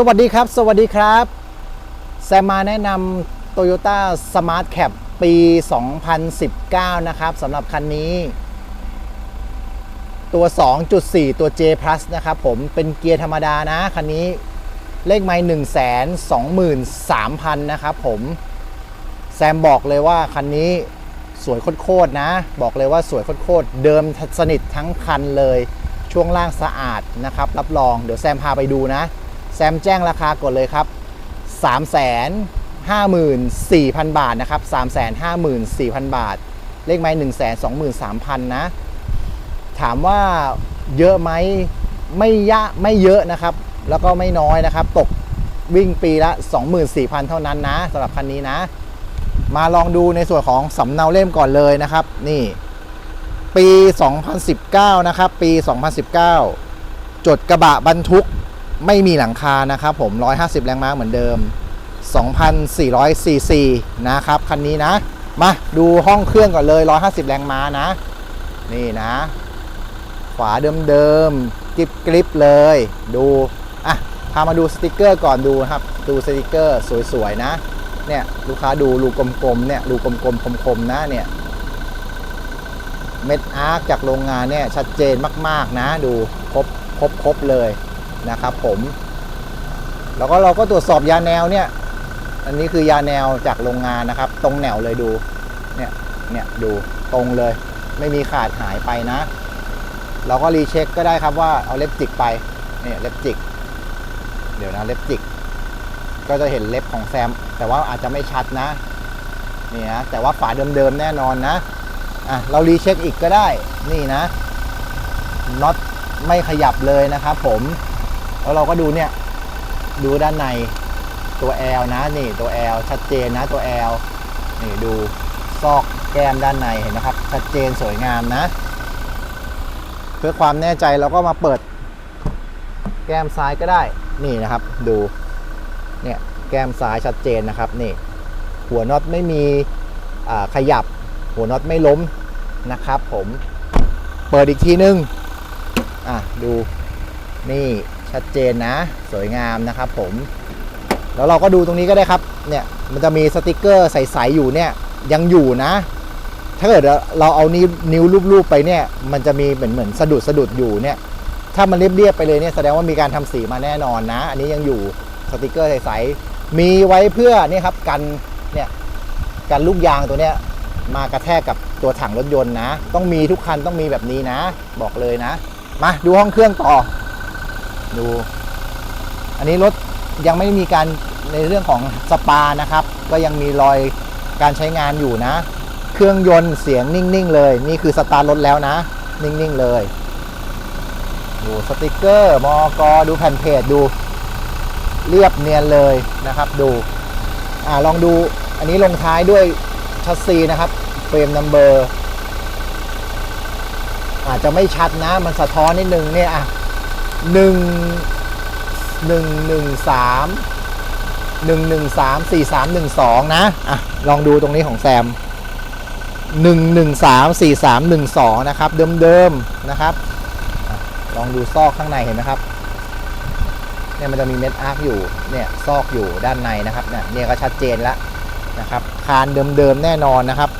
สวัสดีครับ สวัสดีครับ แซมมาแนะนำ Toyota Smart Cap ปี 2019 นะครับสำหรับคันนี้ ตัว 2.4 ตัว J Plus นะครับผมเป็นเกียร์ธรรมดานะ คันนี้เลขไมล์1 2 3 0 0 0 นะครับผม แซมบอกเลยว่าคันนี้สวยโคตรๆนะ บอกเลยว่าสวยโคตรๆเดิมสนิททั้งคันเลย ช่วงล่างสะอาดนะครับ รับรองเดี๋ยวแซมพาไปดูนะ แซมแจ้งราคากดเลยครับ 354,000 บาทนะครับ 354,000 บาท เลขไม้123,000 นะ ถามว่าเยอะไหมไม่ยะไม่เยอะนะครับ แล้วก็ไม่น้อยนะครับ ตกวิ่งปีละ 24,000 เท่านั้นนะสำหรับคันนี้นะ มาลองดูในส่วนของสำเนาเล่มก่อนเลยนะครับ นี่ ปี 2019 นะครับ ปี 2019 จดกระบะบรรทุก ไม่มีหลังคานะครับผม 150 แรงม้าเหมือนเดิม 2,400 ซีซีนะครับ คันนี้นะ มาดูห้องเครื่องก่อนเลย 150 แรงม้านะ นี่นะฝาเดิมๆกริบกริบเลย ดู อะ พามาดูสติกเกอร์ก่อนดูนะครับ ดูสติกเกอร์สวยๆนะ เนี่ย ลูกค้าดูรูกลมๆ เนี่ยรูกลมๆ คมๆ นะ เนี่ย เม็ดอาร์คจากโรงงานเนี่ยชัดเจนมากๆ นะ ดูครบครบครบเลย นะครับผมแล้วก็เราก็ตรวจสอบยาแนวเนี่ย อันนี้คือยาแนวจากโรงงานนะครับ ตรงแนวเลยดู เนี่ย เนี่ยดูตรงเลย ไม่มีขาดหายไปนะ เราก็รีเช็คก็ได้ครับว่าเอาเล็บจิกไป เนี่ยเล็บจิก เดี๋ยวนะเล็บจิก ก็จะเห็นเล็บของแซม แต่ว่าอาจจะไม่ชัดนะนี่นะแต่ว่าฝาเดิมๆแน่นอนนะ อะเรารีเช็คอีกก็ได้ นี่นะน็อตไม่ขยับเลยนะครับผม แล้วเราก็ดูเนี่ย ดูด้านในตัว L นะนี่ตัว L ชัดเจนนะตัว L นี่ดูซอกแก้มด้านในเห็นนะครับ ชัดเจนสวยงามนะ เพื่อความแน่ใจเราก็มาเปิด แก้มซ้ายก็ได้นี่นะครับ ดูเนี่ยแก้มซ้ายชัดเจนนะครับนี่ หัวน็อตไม่มีขยับ หัวน็อตไม่ล้มนะครับ ผมเปิดอีกทีนึงอะดูนี่ ชัดเจนนะ สวยงามนะครับผม แล้วเราก็ดูตรงนี้ก็ได้ครับ เนี่ย มันจะมีสติกเกอร์ใสๆอยู่เนี่ย ยังอยู่นะ ถ้าเกิดเราเอานิ้วนิ้วรูปๆไปเนี่ย มันจะมีเหมือนเหมือนสะดุดสะดุดอยู่เนี่ย ถ้ามันเรียบๆไปเลยเนี่ยแสดงว่ามีการทำสีมาแน่นอนนะ อันนี้ยังอยู่สติกเกอร์ใสๆ มีไว้เพื่อนี่ครับกันเนี่ยกันลูกยางตัวเนี้ยมากระแทกกับตัวถังรถยนต์นะ ต้องมีทุกคันต้องมีแบบนี้นะ บอกเลยนะ มาดูห้องเครื่องต่อ ดู อันนี้รถยังไม่มีการในเรื่องของสปานะครับ ก็ยังมีรอยการใช้งานอยู่นะ เครื่องยนต์เสียงนิ่งๆเลย นี่คือสตาร์ทรถแล้วนะ นิ่งๆเลยดูสติกเกอร์มอกอดูแผ่นเพจดู เรียบเนียนเลยนะครับดูอ่าลองดูอันนี้ลงท้ายด้วยชัสซีนะครับเฟรมนัมเบอร์อาจจะไม่ชัดนะ มันสะท้อนนิดนึงเนี่ยอะ หนึ่งหนึ่งหนึ่งสามหนึ่งหนึ่งสามสี่สามหนึ่งสองนะอะลองดูตรงนี้ของแซมหนึ่งหนึ่งสามสี่สามหนึ่งสองนะครับ เดิมๆนะครับอลองดูซอกข้างในเห็นไหมครับเนี่ยมันจะมีเม็ดอาร์คอยู่เนี่ยซอกอยู่ด้านในนะครับเนี่ยเนี่ยก็ชัดเจนแล้วนะครับคานเดิมๆแน่นอนนะครับ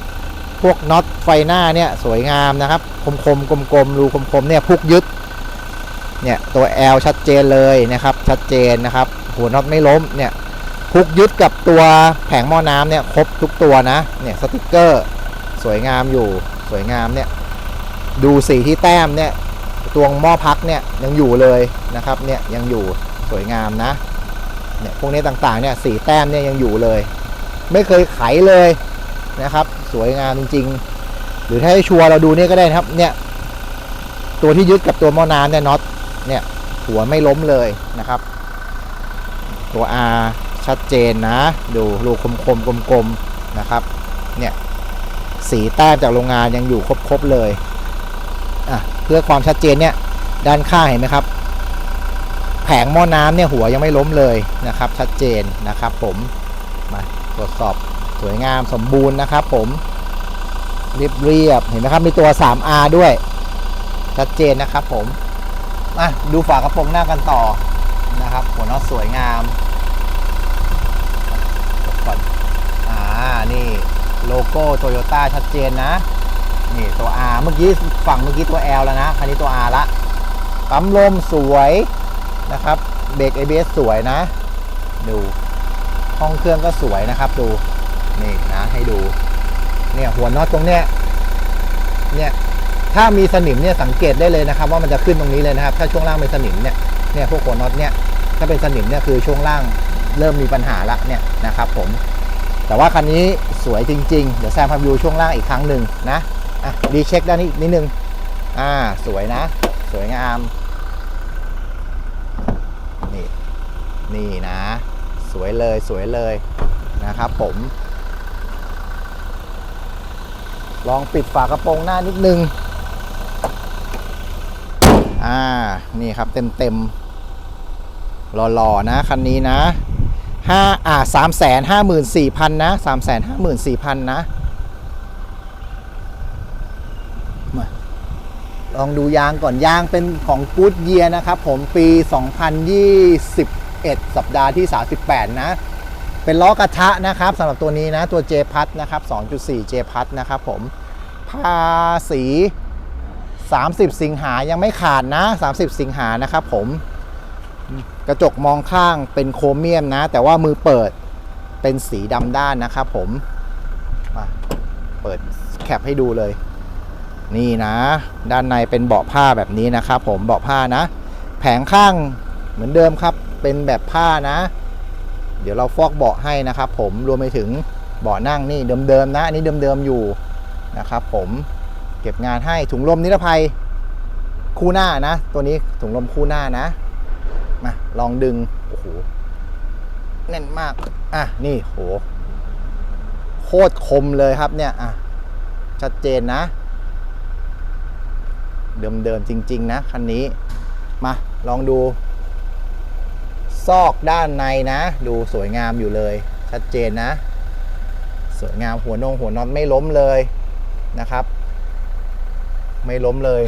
พวกน็อตไฟหน้าเนี่ยสวยงามนะครับ คมๆกลมๆรูคมๆเนี่ยพุกยึด เนี่ยตัว L ชัดเจนเลยนะครับชัดเจนนะครับหัวน็อตไม่ล้มเนี่ยพุกยึดกับตัวแผงหม้อน้ำเนี่ยครบทุกตัวนะเนี่ยสติกเกอร์สวยงามอยู่สวยงามเนี่ยดูสีที่แต้มเนี่ยตัวหม้อพักเนี่ยยังอยู่เลยนะครับเนี่ยยังอยู่สวยงามนะเนี่ยพวกนี้ต่างๆเนี่ยสีแต้มเนี่ยยังอยู่เลย ไม่เคยไขเลยนะครับ สวยงามจริง ๆ หรือถ้าให้ชัวร์เราดูนี่ก็ได้นะครับเนี่ยตัวที่ยึดกับตัวหม้อน้ำเนี่ยน็อต เนี่ยหัวไม่ล้มเลยนะครับ ตัว R ชัดเจนนะ ดูรูคมคมๆกลมๆนะครับเนี่ยสีแต้มจากโรงงานยังอยู่ครบๆเลยอะเพื่อความชัดเจนเนี่ยด้านข้างเห็นไหมครับ แผงหม้อน้ำเนี่ยหัวยังไม่ล้มเลยนะครับ ชัดเจนนะครับ ผมมาตรวจสอบสวยงามสมบูรณ์นะครับ ผมเรียบเรียบเห็นไหมครับมีตัว 3R ด้วย ชัดเจนนะครับผม มาดูฝากระโปรงหน้ากันต่อนะครับ หัวน็อตสวยงามก่อนอ่านี่โลโก้โตโยต้าชัดเจนนะนี่ตัว R เมื่อกี้ฝั่งเมื่อกี้ตัว L แล้วนะคันนี้ตัว R ละปั๊มลมสวยนะครับเบรก ABS สวยนะ ดู ห้องเครื่องก็สวยนะครับดูนี่นะให้ดู เนี่ยหัวน็อตตรงเนี้ยเนี่ย ถ้ามีสนิมเนี่ยสังเกตได้เลยนะครับ ว่ามันจะขึ้นตรงนี้เลยนะครับ ถ้าช่วงล่างเป็นสนิมเนี่ยเนี่ยพวกหัวน็อตเนี่ยถ้าเป็นสนิมเนี่ยคือช่วงล่างเริ่มมีปัญหาละเนี่ยนะครับผมแต่ว่าคันนี้สวยจริง ๆ เดี๋ยวแซมพาวิวช่วงล่างอีกครั้งหนึ่งนะอะดีเช็คด้านนี้นิดนึงอ่าสวยนะ สวยงามนี่นี่นะ สวยเลยสวยเลยนะครับผม ลองปิดฝากระโปรงหน้านิดนึง อ่า นี่ครับเต็มเต็มๆหล่อๆนะ คันนี้นะห้าอ่าสามแสนห้าหมื่นสี่พันนะสามแสนห้าหมื่นสี่พันนะมาลองดูยางก่อนยางเป็นของกู๊ดเยียนะครับผมปี 2021 สัปดาห์ที่ 38 นะ เป็นล้อกระทะนะครับสำหรับตัวนี้นะ ตัว J พัทนะครับ 2.4 J พัทนะครับผมภาษี 30 สิงหายังไม่ขาดนะ 30 สิงหานะครับผมกระจกมองข้างเป็นโครเมียมนะ แต่ว่ามือเปิดเป็นสีดำด้านนะครับผมมาเปิดแคปให้ดูเลย นี่นะ ด้านในเป็นเบาะผ้าแบบนี้นะครับผมเบาะผ้านะ แผงข้างเหมือนเดิมครับ เป็นแบบผ้านะ เดี๋ยวเราฟอกเบาะให้นะครับผมรวมไปถึงเบาะนั่งนี่เดิมๆนะอันนี้เดิมๆอยู่นะครับผม เก็บงานให้ถุงลมนิรภัยคู่หน้านะ ตัวนี้ถุงลมคู่หน้านะมาลองดึงโอ้โหแน่นมากอะนี่โหโคตรคมเลยครับเนี่ยอะชัดเจนนะ เดิมๆจริง ๆ นะคันนี้มาลองดู ซอกด้านในนะ ดูสวยงามอยู่เลย ชัดเจนนะ สวยงามหัวนงหัวน็อตไม่ล้มเลยนะครับ ไม่ล้มเลย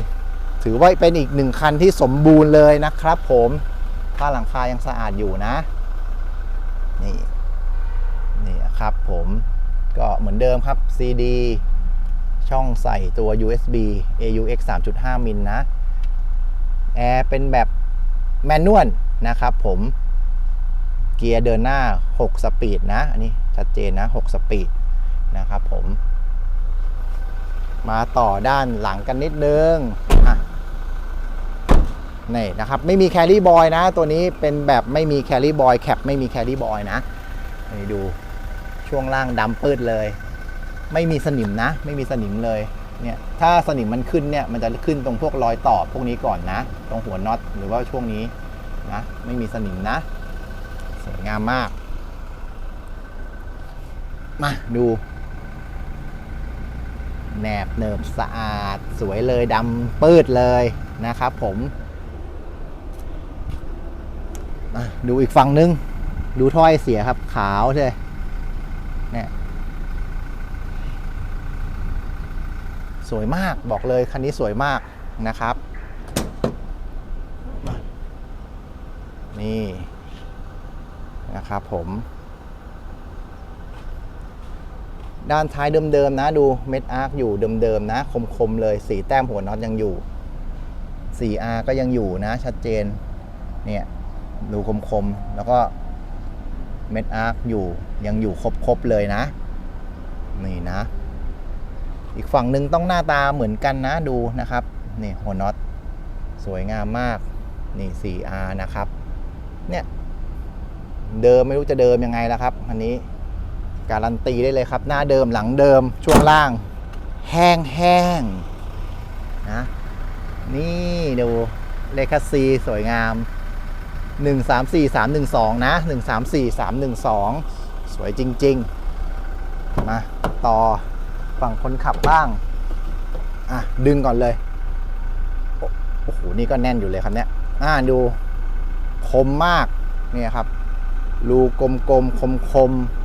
ถือว่าเป็นอีกหนึ่งคันที่สมบูรณ์เลยนะครับ ผมผ้าหลังคายังสะอาดอยู่นะ นี่นี่ครับผมก็เหมือนเดิมครับ CD ช่องใส่ตัว USB AUX 3.5 มิลนะ แอร์เป็นแบบแมนนวลนะครับผม เกียร์เดินหน้า 6 สปีดนะ อันนี้ชัดเจนนะ 6 สปีดนะครับผม มาต่อด้านหลังกันนิดนึงอะนี่นะครับ ไม่มีแคลรี่บอยนะ ตัวนี้เป็นแบบไม่มีแคลรี่บอยแคปไม่มีแคลรี่บอยนะนี่ดูช่วงล่างดำปืดเลย ไม่มีสนิมนะ ไม่มีสนิมเลยเนี่ยถ้าสนิมมันขึ้นเนี่ยมันจะขึ้นตรงพวกรอยต่อพวกนี้ก่อนนะ ตรงหัวน็อตหรือว่าช่วงนี้นะไม่มีสนิมนะสวยงามมาก มาดู แหนบเนิบสะอาด สวยเลยดำปืดเลยนะครับผม ดูอีกฝั่งนึง ดูถ้อยเสียครับขาวใช่เนี่ยสวยมากบอกเลยคันนี้สวยมากนะครับ นี่นะครับผม ด้านท้ายเดิมๆนะดูเม็ดอาร์คอยู่เดิมๆนะ คมๆเลยสีแต้มหัวน็อตยังอยู่ 4R ก็ยังอยู่นะ ชัดเจนเนี่ยดูคมๆแล้วก็เม็ดอาร์คอยู่ยังอยู่ครบๆเลยนะ นี่นะ อีกฝั่งหนึ่งต้องหน้าตาเหมือนกันนะดูนะครับนี่หัวน็อตสวยงามมากนี่ 4R นะครับ เนี่ย เดิมไม่รู้จะเดิมยังไงแล้วครับ อันนี้ การันตีได้เลยครับ หน้าเดิมหลังเดิมช่วงล่าง แห้งแห้งนะนี่ดูเลคซีสวยงาม 1 3 4 3 1 2 นะ 1 3 4 3 1 2 สวยจริง ๆ มา ต่อฝั่งคนขับบ้าง อะ ดึงก่อนเลย โอ้โอ้โหนี่ก็แน่นอยู่เลยครับเนี้ยอ่าดู คมมาก เนี่ยครับ รูกลมๆ คมๆ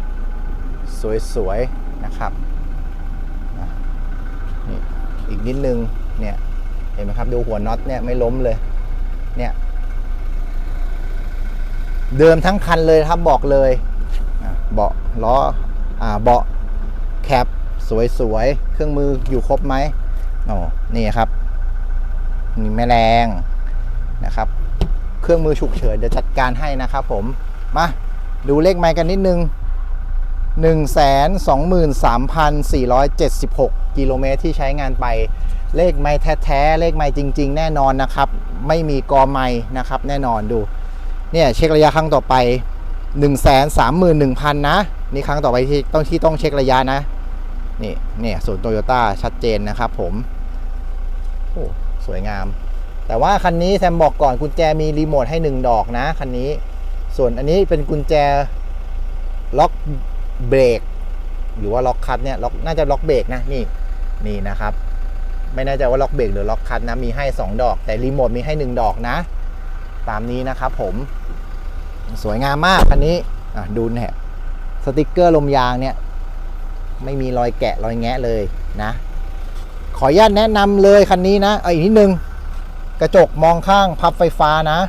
สวยๆนะครับนี่อีกนิดนึงเนี่ยเห็นไหมครับดูหัวน็อตเนี่ยไม่ล้มเลยเนี่ยเดิมทั้งคันเลยครับบอกเลยเบาะล้ออ่าเบาะแคปสวยๆเครื่องมืออยู่ครบไหมโอ้นี่ครับมีแม่แรงนะครับ เครื่องมือฉุกเฉินเดี๋ยวจัดการให้นะครับผมมาดูเลขไมค์กันนิดนึง 123,476 กิโลเมตรที่ใช้งานไปเลขไม้แท้ๆเลขไม้จริง ๆ แน่นอนนะครับ ไม่มีกอไม้นะครับ แน่นอนดู เนี่ยเช็คระยะครั้งต่อไป 131,000 นะ นี่ครั้งต่อไปที่ต้องที่ต้องเช็คระยะนะ นี่เนี่ยศูนย์โตโยต้าชัดเจนนะครับผม โอ้สวยงาม แต่ว่าคันนี้แซมบอกก่อนกุญแจมีรีโมทให้ 1 ดอกนะคันนี้ ส่วนอันนี้เป็นกุญแจล็อก เบรกหรือว่าล็อกคัทเนี่ยล็อกน่าจะล็อกเบรกนะนี่นี่นะครับ ไม่แน่ใจว่าล็อกเบรกหรือล็อกคัทนะมีให้ 2 ดอก แต่รีโมทมีให้ 1 ดอกนะ ตามนี้นะครับผมสวยงามมากคันนี้ดูเนี่ยสติกเกอร์ลมยางเนี่ยไม่มีรอยแกะรอยแงะเลยนะ ขออนุญาตแนะนำเลยคันนี้นะเอาอีกนิดนึงกระจกมองข้างพับไฟฟ้านะ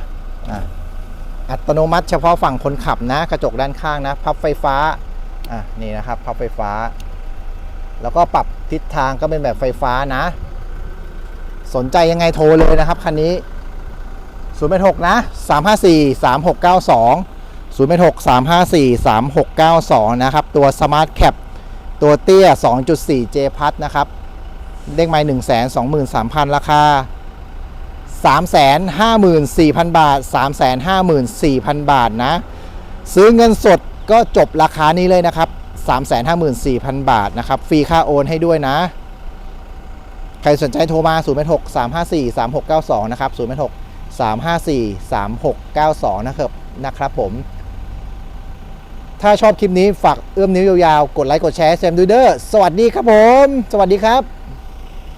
อัตโนมัติเฉพาะฝั่งคนขับนะ กระจกด้านข้างนะ พับไฟฟ้า อะนี่นะครับพับไฟฟ้า แล้วก็ปรับทิศทางก็เป็นแบบไฟฟ้านะ สนใจยังไงโทรเลยนะครับคันนี้0 8 6นะ 354 3692 0 8 6 354 3692 นะครับ ตัว Smart Cap ตัวเตี้ย 2.4 J พัทนะครับเลขไม้1 2 3 0 0 0 ราคา 354,000 บาท 354,000 บาทนะ ซื้อเงินสด ก็จบราคานี้เลยนะครับ 354,000 บาทนะครับ ฟรีค่าโอนให้ด้วยนะ ใครสนใจโทรมา 0 6 3 5 4 3 6 9 2 นะครับ 0 6 3 5 4 3 6 9 2 นะครับนะครับผม ถ้าชอบคลิปนี้ฝากเอื้อมนิ้วยาวๆ กดไลค์ กดแชร์แซมดูเดอร์ สวัสดีครับผม สวัสดีครับ